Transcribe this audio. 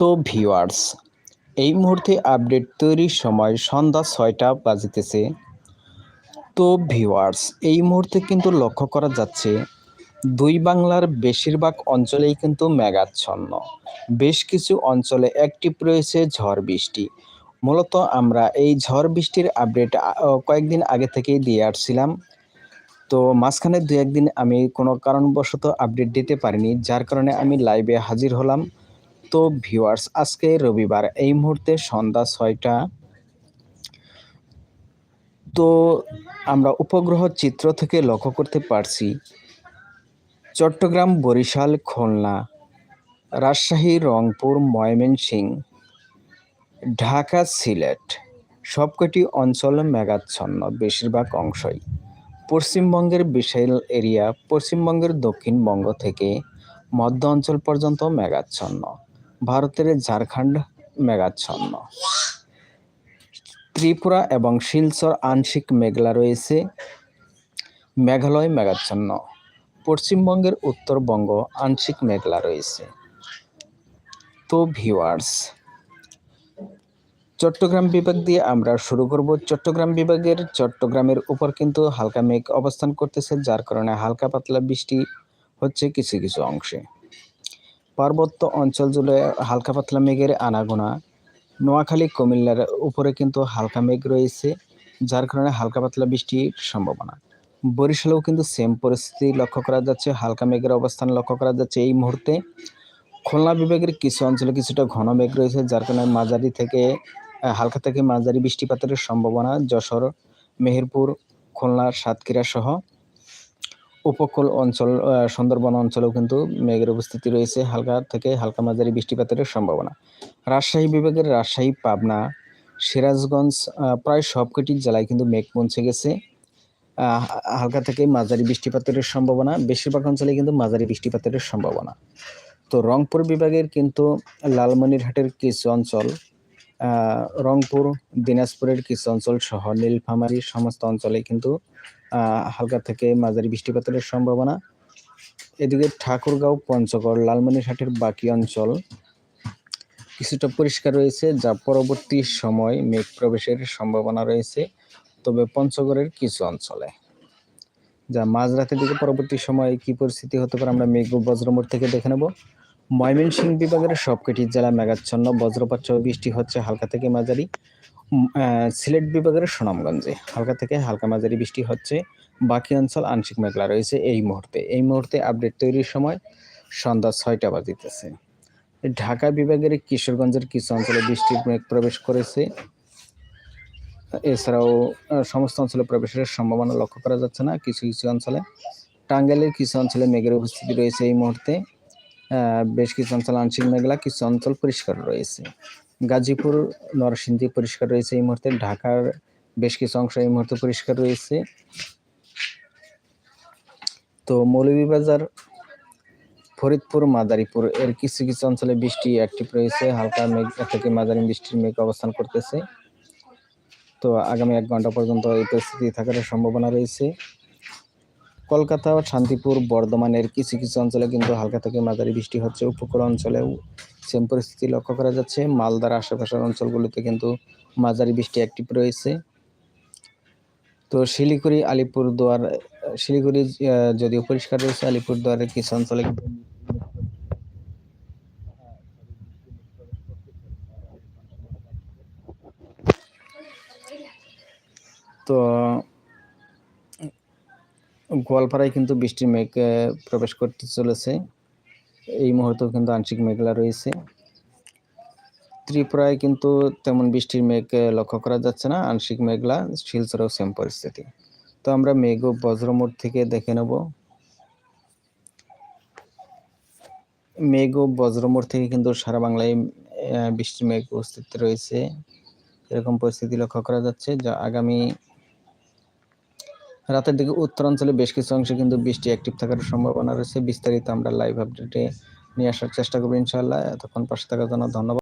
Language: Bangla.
তো ভিউয়ার্স, এই মুহূর্তে আপডেট তৈরির সময় সন্ধ্যা ছয়টা বাজিতেছে। তো ভিউয়ার্স, এই মুহূর্তে কিন্তু লক্ষ্য করা যাচ্ছে, দুই বাংলার বেশিরভাগ অঞ্চলেই কিন্তু মেঘাচ্ছন্ন। বেশ কিছু অঞ্চলে অ্যাক্টিভ রয়েছে ঝড় বৃষ্টি। মূলত আমরা এই ঝড় বৃষ্টির আপডেট কয়েকদিন আগে থেকেই দিয়ে আসছিলাম। তো মাঝখানে দু একদিন আমি কোনো কারণবশত আপডেট দিতে পারিনি, যার কারণে আমি লাইভে হাজির হলাম। তো ভিউয়ার্স আজকে রবিবার, এই মুহূর্তে সন্ধ্যা ছয়টা। তো আমরা উপগ্রহ চিত্র থেকে লক্ষ্য করতে পারছি, চট্টগ্রাম, বরিশাল, খুলনা, রাজশাহী, রংপুর ময়মনসিংহ ঢাকা, সিলেট, সবকটি অঞ্চল মেঘাচ্ছন্ন, বেশিরভাগ অংশই। পশ্চিমবঙ্গের বিশাল এরিয়া, পশ্চিমবঙ্গের দক্ষিণবঙ্গ থেকে মধ্য অঞ্চল পর্যন্ত মেঘাচ্ছন্ন। ভারতের ঝাড়খণ্ড মেঘাচ্ছন্ন। ত্রিপুরা এবং শিলচর আংশিক মেঘলা রয়েছে। মেঘালয় মেঘাচ্ছন্ন। পশ্চিমবঙ্গের উত্তরবঙ্গ আংশিক মেঘলা রয়েছে। তো ভিওয়ার্স চট্টগ্রাম বিভাগ দিয়ে আমরা শুরু করব। চট্টগ্রাম বিভাগের চট্টগ্রামের উপর কিন্তু হালকা মেঘ অবস্থান করতেছে, যার কারণে হালকা পাতলা বৃষ্টি হচ্ছে কিছু কিছু অংশে। পার্বত্য অঞ্চল জুড়ে হালকা পাতলা মেঘের আনাগোনা। নোয়াখালী, কুমিল্লার উপরে কিন্তু হালকা মেঘ রয়েছে, যার কারণে হালকা পাতলা বৃষ্টির সম্ভাবনা। বরিশালেও কিন্তু সেম পরিস্থিতি লক্ষ্য করা যাচ্ছে, হালকা মেঘের অবস্থান লক্ষ্য করা যাচ্ছে এই মুহূর্তে। খুলনা বিভাগের কিছু অঞ্চলে কিছুটা ঘন মেঘ রয়েছে, যার কারণে মাঝারি থেকে হালকা থেকে মাঝারি বৃষ্টিপাতের সম্ভাবনা। যশোর, মেহেরপুর, খুলনা, সাতক্ষীরা সহ উপকূল অঞ্চল সুন্দরবন অঞ্চলেও কিন্তু মেঘের উপস্থিতি রয়েছে হালকা থেকে হালকা মাঝারি বৃষ্টিপাতের সম্ভাবনা। রাজশাহী বিভাগের রাজশাহী, পাবনা, সিরাজগঞ্জ প্রায় সবকটি জেলায় কিন্তু মেঘ পৌঁছে গেছে। হালকা থেকে মাঝারি বৃষ্টিপাতের সম্ভাবনা, বেশিরভাগ অঞ্চলে কিন্তু মাঝারি বৃষ্টিপাতের সম্ভাবনা। তো রংপুর বিভাগের কিন্তু লালমনিরহাটের কিছু অঞ্চল রংপুর, দিনাজপুরের কিছু অঞ্চল সহ নীলফামারী সমস্ত অঞ্চলে কিন্তু হালকা থেকে মাঝারি বৃষ্টিপাতের সম্ভাবনা। এদিকে ঠাকুরগাঁও, পঞ্চগড়, লালমনিরহাটের বাকি অঞ্চল কিছুটা পরিষ্কার রয়েছে, যা পরবর্তী সময় মেঘ প্রবেশের সম্ভাবনা রয়েছে, তবে পঞ্চগড়ের কিছু অঞ্চলে। যা মাঝরাতের দিকে পরবর্তী সময়ে কি পরিস্থিতি হতে পারে আমরা মেঘ বজ্রমোড় থেকে দেখে নেব। ময়মনসিংহ বিভাগের সবকটি জেলা মেঘাচ্ছন্ন, বজ্রপাত বৃষ্টি হচ্ছে হালকা থেকে মাঝারি। সিলেট বিভাগের সুনামগঞ্জে। হালকা থেকে হালকা মাঝারি বৃষ্টি হচ্ছে। বাকি অঞ্চল আংশিক মেঘলা রয়েছে এই মুহূর্তে। এই মুহূর্তে আপডেট তৈরির সময় সন্ধ্যা ছয়টা বাজিতেছে। ঢাকা বিভাগের কিশোরগঞ্জের কিছু অঞ্চলে বৃষ্টির মেঘ প্রবেশ করেছে। এছাড়াও সমস্ত অঞ্চলে প্রবেশের সম্ভাবনা লক্ষ্য করা যাচ্ছে না কিছু কিছু অঞ্চলে। টাঙ্গাইলের কিছু অঞ্চলে মেঘের উপস্থিতি রয়েছে এই মুহূর্তে। বেশ কিছু অঞ্চল আংশিক মেঘলা, কিছু অঞ্চল পরিষ্কার রয়েছে। গাজীপুর, নরসিংদী পরিষ্কার রয়েছে এই মুহূর্তে, ঢাকার বেশ কিছু অংশ এই মুহূর্তে পরিষ্কার রয়েছে। তো মৌলভীবাজার, ফরিদপুর, মাদারীপুর এর কিছু কিছু অঞ্চলে বৃষ্টি অ্যাক্টিভ রয়েছে, হালকা মেঘ থেকে মাঝারি বৃষ্টির মেঘ অবস্থান করতেছে। তো আগামী এক ঘণ্টা পর্যন্ত এই পরিস্থিতি থাকার সম্ভাবনা রয়েছে। কলকাতা শান্তিপুর বর্ধমানের কিছু কিছু অঞ্চলে কিন্তু হালকা থেকে মাঝারি বৃষ্টি হচ্ছে। উপকূল অঞ্চলেও সেম পরিস্থিতি লক্ষ্য করা যাচ্ছে। মালদার আশেপাশের অঞ্চলগুলিতে কিন্তু মাঝারি বৃষ্টি অ্যাক্টিভ রয়েছে। তো শিলিগুড়ি, আলিপুরদুয়ার, শিলিগুড়ি যদিও পরিষ্কার রয়েছে, আলিপুরদুয়ারের কিছু অঞ্চলে তো গোয়ালপাড়ায় কিন্তু বৃষ্টির মেঘ প্রবেশ করতে চলেছে। এই মুহূর্তেও কিন্তু আংশিক মেঘলা রয়েছে। ত্রিপুরায় কিন্তু তেমন বৃষ্টির মেঘ লক্ষ্য করা যাচ্ছে না। আংশিক মেঘলা, শিলচরেও সেম পরিস্থিতি। তো আমরা মেঘ ও বজ্রমোড় থেকে দেখে নেব। মেঘ ও বজ্রমোড় থেকে কিন্তু সারা বাংলায় বৃষ্টির মেঘ উপস্থিত রয়েছে। এরকম পরিস্থিতি লক্ষ্য করা যাচ্ছে। যা আগামী রাতের দিকে উত্তরাঞ্চলে বেশ কিছু অংশে কিন্তু বৃষ্টি অ্যাক্টিভ থাকার সম্ভাবনা রয়েছে। বিস্তারিত আমরা লাইভ আপডেটে নিয়ে আসার চেষ্টা করব ইনশাল্লাহ এতক্ষণ পাশে থাকার জন্য ধন্যবাদ।